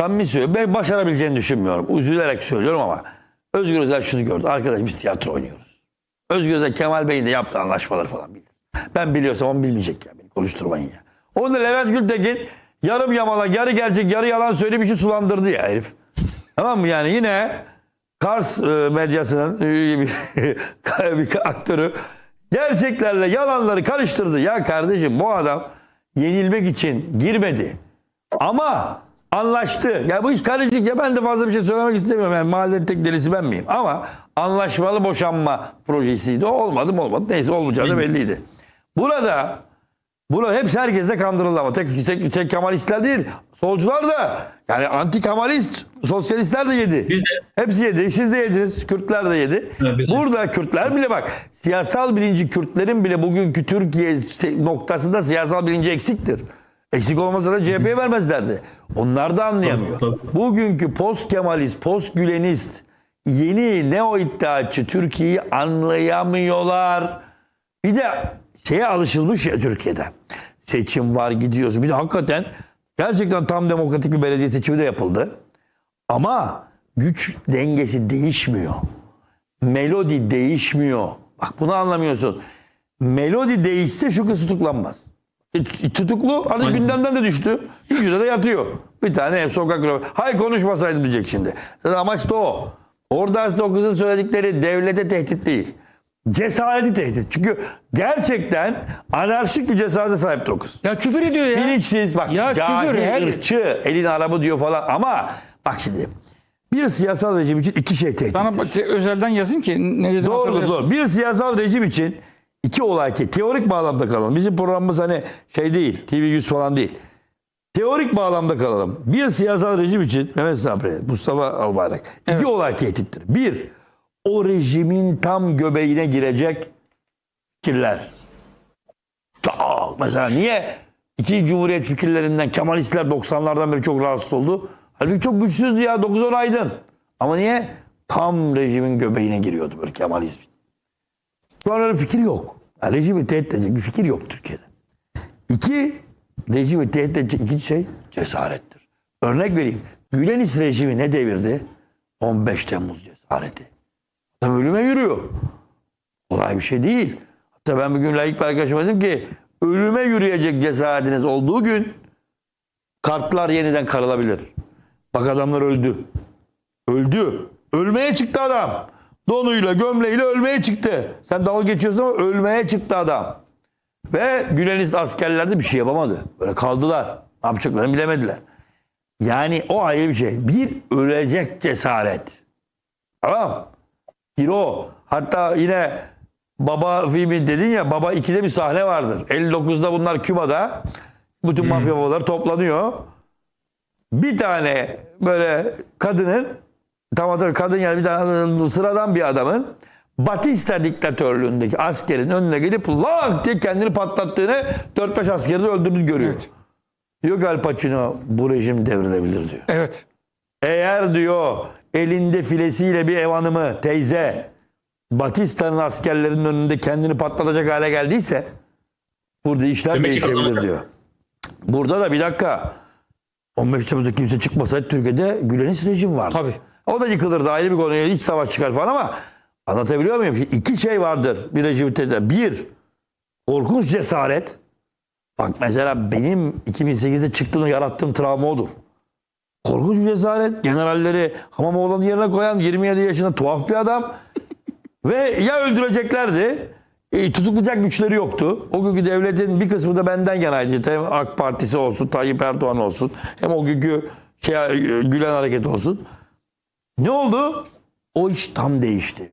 samimi söylüyorum. Ben başarabileceğini düşünmüyorum. Üzülerek söylüyorum ama Özgür Özel şunu gördü. Arkadaş biz tiyatro oynuyoruz. Özgür Özel Kemal Bey'in de yaptığı anlaşmaları falan bilir. Ben biliyorsam o bilmeyecek ya. Beni konuşturmayın ya. Onu da Levent Gültekin yarım yamalak, yarı gerçek, yarı yalan söyleyip işi sulandırdı ya herif. Tamam mı yani yine Kars e, medyasının e, bir aktörü gerçeklerle yalanları karıştırdı. Ya kardeşim bu adam yenilmek için girmedi. Ama anlaştı. Ya bu iş karışık ya ben de fazla bir şey söylemek istemiyorum. Yani mahallenin tek delisi ben miyim? Ama anlaşmalı boşanma projesiydi. O olmadı mı olmadı. Neyse olmayacağı da belliydi. Burada Burada hepsi herkese kandırıldı ama tek, tek, tek Kemalistler değil. Solcular da yani anti Kemalist sosyalistler de yedi. Biz de. Hepsi yedi. Siz de yediniz. Kürtler de yedi. De. Burada Kürtler bile bak siyasal bilinci Kürtlerin bile bugünkü Türkiye noktasında siyasal bilinci eksiktir. Eksik olmasa da CHP'ye vermezlerdi. Onlar da anlayamıyor. Tabii, tabii. Bugünkü post Kemalist, post Gülenist, yeni neo iddiaçı Türkiye'yi anlayamıyorlar. Bir de şeye alışılmış ya Türkiye'de. Seçim var gidiyoruz. Bir de hakikaten gerçekten tam demokratik bir belediye seçimi de yapıldı. Ama güç dengesi değişmiyor. Melodi değişmiyor. Bak bunu anlamıyorsun. Melodi değişse şu kız tutuklanmaz. E, Tutuklu Aynen. gündemden de düştü. Hücrede yatıyor. Bir tane ev sokak röportajı. Hay konuşmasaydım diyecek şimdi. Zaten amaç da o. Orada aslında o kızın söyledikleri devlete tehdit değil. Cesareti tehdit. Çünkü gerçekten anarşik bir cesarete sahipti o kız. Ya küfür ediyor ya. Bilinçsiz bak Ya cahil, küfür her- ırkçı, elin arabı diyor falan ama bak şimdi bir siyasal rejim için iki şey tehdit. Sana özelden yazayım ki ne dedim Doğru doğru. Bir siyasal rejim için iki olay ki teorik bağlamda kalalım. Bizim programımız hani şey değil, TV 100 falan değil. Teorik bağlamda kalalım. Bir siyasal rejim için Mehmet Sabri, Mustafa Albayrak iki olay tehdittir. Bir, o rejimin tam göbeğine girecek fikirler. Çok. Mesela niye iki Cumhuriyet fikirlerinden Kemalistler 90'lardan beri çok rahatsız oldu? Halbuki çok güçsüzdü ya 9-10 aydın. Ama niye? Tam rejimin göbeğine giriyordu böyle Kemalizm. Şu an fikir yok. Yani rejimi tehdit edecek bir fikir yok Türkiye'de. İki, rejimi tehdit edecek ikinci şey cesarettir. Örnek vereyim. Gülenis rejimi ne devirdi? 15 Temmuz cesareti. Adam ölüme yürüyor. Kolay bir şey değil. Hatta ben bugün layık bir arkadaşıma dedim ki ölüme yürüyecek cesaretiniz olduğu gün kartlar yeniden karılabilir. Bak adamlar öldü. Öldü. Ölmeye çıktı adam. Donuyla gömleğiyle ölmeye çıktı. Sen dalga geçiyorsun ama ölmeye çıktı adam. Ve Gülenist askerler de bir şey yapamadı. Böyle kaldılar. Ne yapacaklarını bilemediler. Yani o ayrı bir şey. Bir ölecek cesaret. Tamam? Bir o. Hatta yine Baba filmi dedin ya Baba 2'de bir sahne vardır. 59'da bunlar Küba'da. Bütün mafya babaları toplanıyor. Bir tane böyle kadının hatırlıyorum kadın yani bir tane sıradan bir adamın Batista diktatörlüğündeki askerin önüne gelip lak diye kendini patlattığını 4-5 askeri de öldürdüğünü görüyor. Evet. Diyor ki Al Pacino bu rejim devrilebilir diyor. Evet. Eğer diyor elinde filesiyle bir ev hanımı teyze Batista'nın askerlerinin önünde kendini patlatacak hale geldiyse burada işler Demek değişebilir diyor. Burada da bir dakika 15 Temmuz'da kimse çıkmasaydı Türkiye'de Gülenist rejim vardı. Tabii. O da yıkılırdı ayrı bir konuya iç savaş çıkar falan ama anlatabiliyor muyum? Şimdi iki şey vardır bir rejimi tehdit. Bir korkunç cesaret. Bak mesela benim 2008'de çıktığımda yarattığım travma odur. Korkunç bir cesaret. Generalleri Hamamoğlu'nun yerine koyan 27 yaşında tuhaf bir adam. Ve ya öldüreceklerdi. E, tutuklayacak güçleri yoktu. O günkü devletin bir kısmı da benden yanaydı. Hem AK Partisi olsun, Tayyip Erdoğan olsun. Hem o günkü şey, Gülen Hareket olsun. Ne oldu? O iş tam değişti.